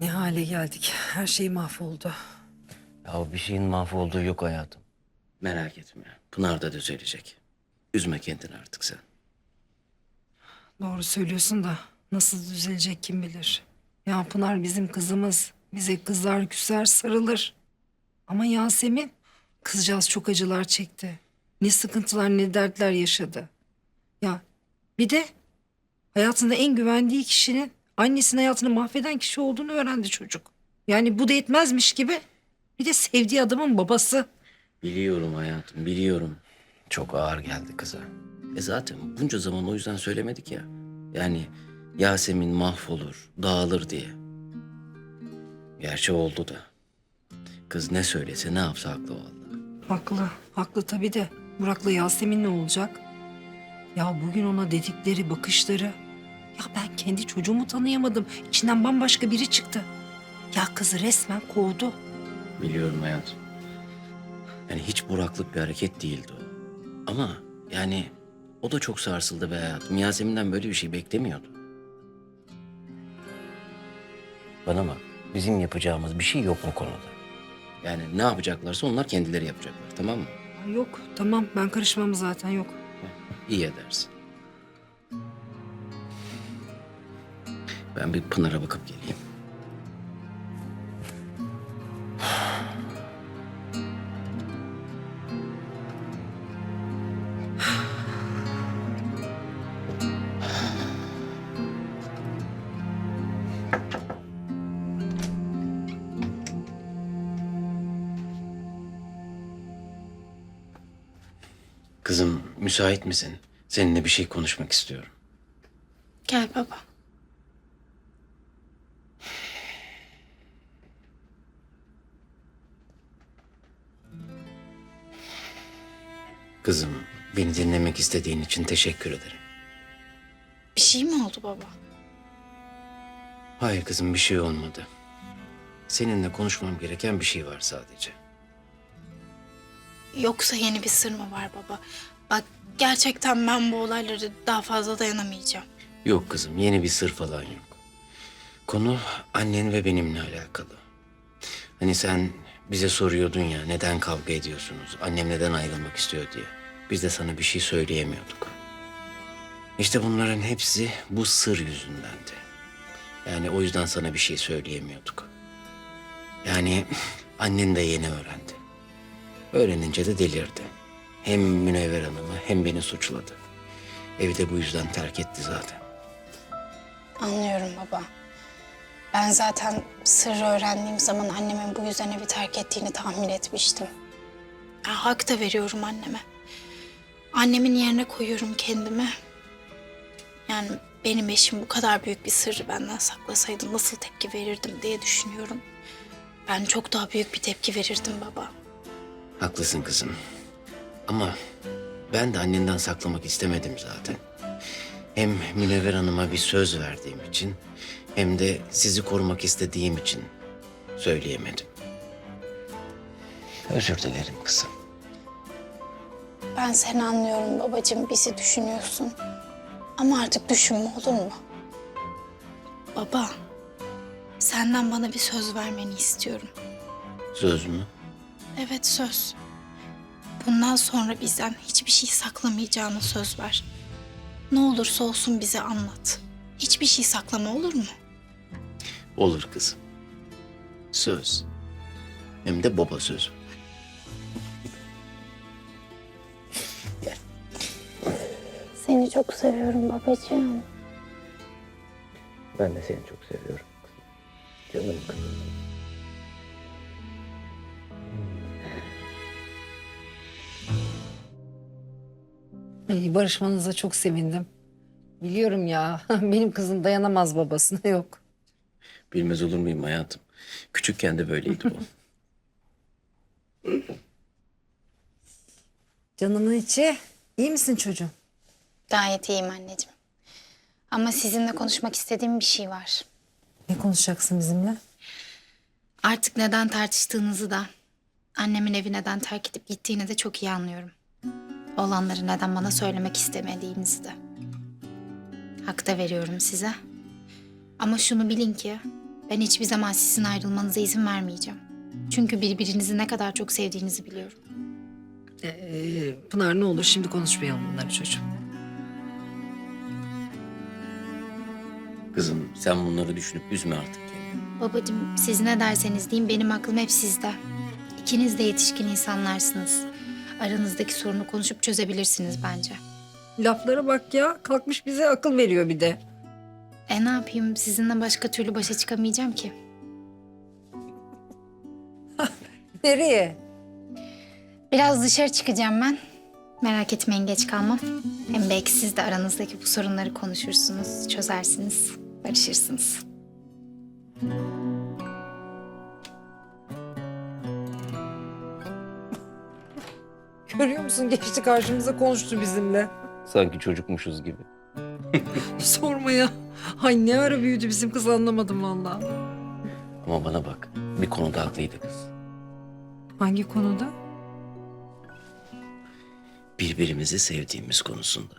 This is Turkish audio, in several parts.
Ne hale geldik. Her şey mahvoldu. Ya bir şeyin mahvolduğu yok hayatım. Merak etme. Pınar da düzelecek. Üzme kendini artık sen. Doğru söylüyorsun da nasıl düzelecek kim bilir. Ya Pınar bizim kızımız. Bize kızlar küser sarılır. Ama Yasemin kızcağız çok acılar çekti. Ne sıkıntılar ne dertler yaşadı. Ya bir de hayatında en güvendiği kişinin annesinin hayatını mahveden kişi olduğunu öğrendi çocuk. Yani bu da yetmezmiş gibi bir de sevdiği adamın babası. Biliyorum hayatım, biliyorum. Çok ağır geldi kıza. E zaten bunca zaman o yüzden söylemedik ya. Yani Yasemin mahvolur, dağılır diye. Gerçi oldu da. Kız ne söylese ne yapsa haklı vallahi. Haklı, haklı tabii de Burak'la Yasemin ne olacak? Ya bugün ona dedikleri bakışları... Ya ben kendi çocuğumu tanıyamadım. İçinden bambaşka biri çıktı. Ya kızı resmen kovdu. Biliyorum hayatım. Yani hiç buraklık bir hareket değildi o. Ama yani o da çok sarsıldı be hayatım. Yasemin'den böyle bir şey beklemiyordu. Bana bak, bizim yapacağımız bir şey yok bu konuda. Yani ne yapacaklarsa onlar kendileri yapacaklar, tamam mı? Yok tamam ben karışmam zaten yok. İyi edersin. Ben bir Pınar'a bakıp geleyim. Kızım müsait misin? Seninle bir şey konuşmak istiyorum. Gel baba. Kızım beni dinlemek istediğin için teşekkür ederim. Bir şey mi oldu baba? Hayır kızım bir şey olmadı. Seninle konuşmam gereken bir şey var sadece. Yoksa yeni bir sır mı var baba? Bak gerçekten ben bu olayları daha fazla dayanamayacağım. Yok kızım yeni bir sır falan yok. Konu annen ve benimle alakalı. Hani sen bize soruyordun ya neden kavga ediyorsunuz? Annem neden ayrılmak istiyor diye. Biz de sana bir şey söyleyemiyorduk. İşte bunların hepsi bu sır yüzündendi. Yani o yüzden sana bir şey söyleyemiyorduk. Yani annen de yeni öğrendi. Öğrenince de delirdi. Hem Münevver Hanım'ı hem beni suçladı. Evi de bu yüzden terk etti zaten. Anlıyorum baba. Ben zaten sırrı öğrendiğim zaman annemin bu yüzden evi terk ettiğini tahmin etmiştim. Ya, hak da veriyorum anneme. Annemin yerine koyuyorum kendimi. Yani benim eşim bu kadar büyük bir sırrı benden saklasaydı nasıl tepki verirdim diye düşünüyorum. Ben çok daha büyük bir tepki verirdim baba. Haklısın kızım. Ama ben de annenden saklamak istemedim zaten. Hem Münevver Hanım'a bir söz verdiğim için hem de sizi korumak istediğim için söyleyemedim. Özür dilerim kızım. Ben seni anlıyorum babacığım, bizi düşünüyorsun. Ama artık düşünme olur mu? Baba, senden bana bir söz vermeni istiyorum. Söz mü? Evet söz. Bundan sonra bizden hiçbir şey saklamayacağını söz ver. Ne olursa olsun bize anlat. Hiçbir şey saklama olur mu? Olur kızım. Söz. Hem de baba sözü. Çok seviyorum babacığım. Ben de seni çok seviyorum. Canım kızım. Ay, barışmanıza çok sevindim. Biliyorum ya benim kızım dayanamaz babasına yok. Bilmez olur muyum hayatım? Küçükken de böyleydi o. Canımın içi iyi misin çocuğum? Gayet iyiyim anneciğim. Ama sizinle konuşmak istediğim bir şey var. Ne konuşacaksın bizimle? Artık neden tartıştığınızı da, annemin evi neden terk edip gittiğini de çok iyi anlıyorum. Olanları neden bana söylemek istemediğinizi de. Hak da veriyorum size. Ama şunu bilin ki Ben hiçbir zaman sizin ayrılmanıza izin vermeyeceğim. Çünkü birbirinizi ne kadar çok sevdiğinizi biliyorum. Ee, Pınar ne olur şimdi konuşmayalım bunları çocuğum. Kızım sen bunları düşünüp üzme artık kendini. Babacığım siz ne derseniz deyin benim aklım hep sizde. İkiniz de yetişkin insanlarsınız. Aranızdaki sorunu konuşup çözebilirsiniz bence. Laflara bak ya. Kalkmış bize akıl veriyor bir de. E ne yapayım sizinle başka türlü başa çıkamayacağım ki. Nereye? Biraz dışarı çıkacağım ben. Merak etmeyin geç kalmam. Hem belki siz de aranızdaki bu sorunları konuşursunuz, çözersiniz, barışırsınız. Görüyor musun? Geçti karşımıza konuştu bizimle. Sanki çocukmuşuz gibi. Sorma ya. Ay ne ara büyüdü bizim kız anlamadım vallahi. Ama bana bak bir konuda haklıydı kız. Hangi konuda? Birbirimizi sevdiğimiz konusunda.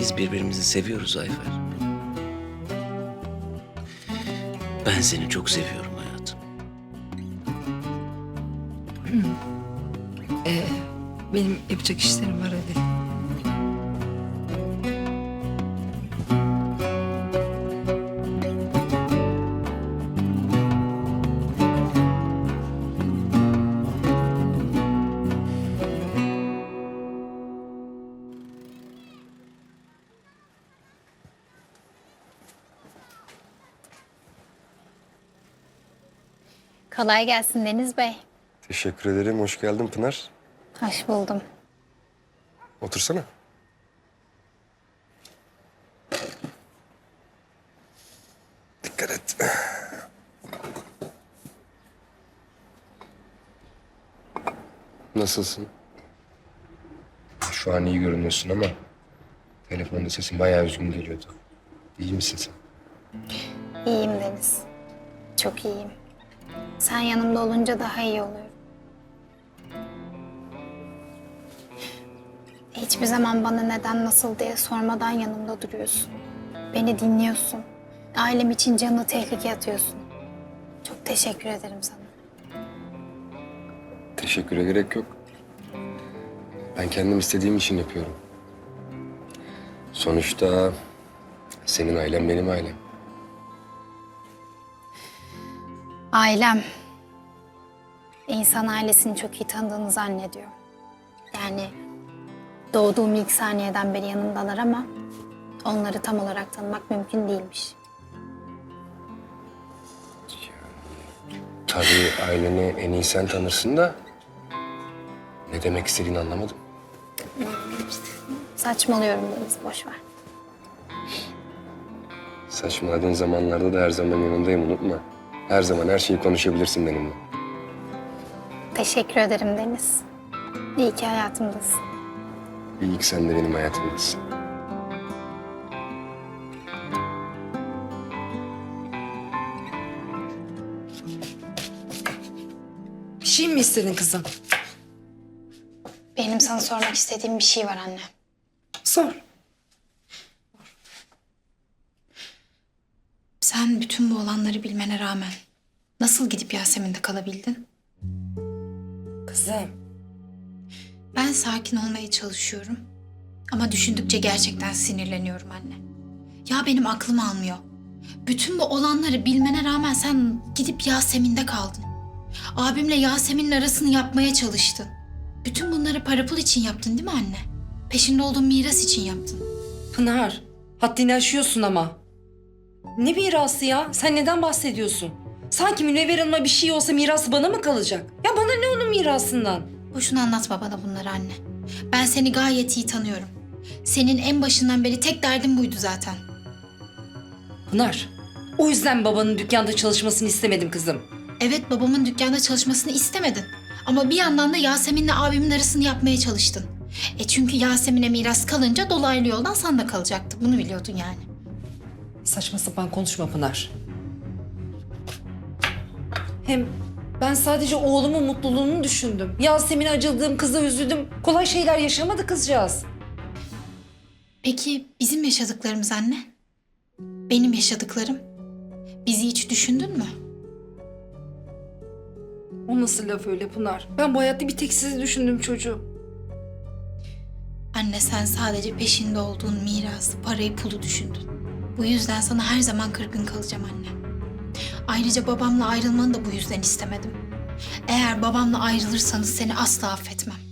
Biz birbirimizi seviyoruz Ayfer. Ben seni çok seviyorum hayatım. Ee, benim yapacak işlerim var hadi. Kolay gelsin Deniz Bey. Teşekkür ederim. Hoş geldin Pınar. Hoş buldum. Otursana. Dikkat et. Nasılsın? Şu an iyi görünüyorsun ama telefonda sesin bayağı üzgün geliyordu. İyi misin sen? İyiyim Deniz. Çok iyiyim. Sen yanımda olunca daha iyi oluyorum. Hiçbir zaman bana neden nasıl diye sormadan yanımda duruyorsun. Beni dinliyorsun. Ailem için canını tehlikeye atıyorsun. Çok teşekkür ederim sana. Teşekküre gerek yok. Ben kendim istediğim için yapıyorum. Sonuçta senin ailen benim ailem. Ailem. İnsan ailesini çok iyi tanıdığını zannediyor. Yani doğduğum ilk saniyeden beri yanımdalar ama onları tam olarak tanımak mümkün değilmiş. Tabii aileni en iyi sen tanırsın da ne demek istediğini anlamadım. Saçmalıyorum Deniz, boş ver. Saçmaladığın zamanlarda da her zaman yanındayım unutma. Her zaman her şeyi konuşabilirsin benimle. Teşekkür ederim Deniz. İyi ki hayatımdasın. İyi ki sen de benim hayatımdasın. Bir şey mi istedin kızım? Benim sana sormak istediğim bir şey var anne. Sor. Sen bütün bu olanları bilmene rağmen nasıl gidip Yasemin'de kalabildin? Kızım. Ben sakin olmaya çalışıyorum. Ama düşündükçe gerçekten sinirleniyorum anne. Ya benim aklım almıyor. Bütün bu olanları bilmene rağmen sen gidip Yasemin'de kaldın. Abimle Yasemin'in arasını yapmaya çalıştın. Bütün bunları para pul için yaptın değil mi anne? Peşinde olduğun miras için yaptın. Pınar, haddini aşıyorsun ama. Ne mirası ya? Sen neden bahsediyorsun? Sanki Münevver Hanım'a bir şey olsa mirası bana mı kalacak? Ya bana ne onun mirasından? Boşuna anlatma bana bunları anne. Ben seni gayet iyi tanıyorum. Senin en başından beri tek derdin buydu zaten. Pınar, o yüzden babanın dükkanda çalışmasını istemedim kızım. Evet babamın dükkanda çalışmasını istemedin. Ama bir yandan da Yasemin'le abimin arasını yapmaya çalıştın. E çünkü Yasemin'e miras kalınca dolaylı yoldan sana da kalacaktı. Bunu biliyordun yani. Saçma sapan konuşma Pınar. Hem ben sadece oğlumun mutluluğunu düşündüm. Yasemin'e acıldığım, kıza üzüldüm. Kolay şeyler yaşamadı kızcağız. Peki bizim yaşadıklarımız anne? Benim yaşadıklarım? Bizi hiç düşündün mü? O nasıl laf öyle Pınar? Ben bu hayatta bir tek sizi düşündüm çocuğum. Anne sen sadece peşinde olduğun mirası, parayı, pulu düşündün. Bu yüzden sana her zaman kırgın kalacağım anne. Ayrıca babamla ayrılmanı da bu yüzden istemedim. Eğer babamla ayrılırsanız seni asla affetmem.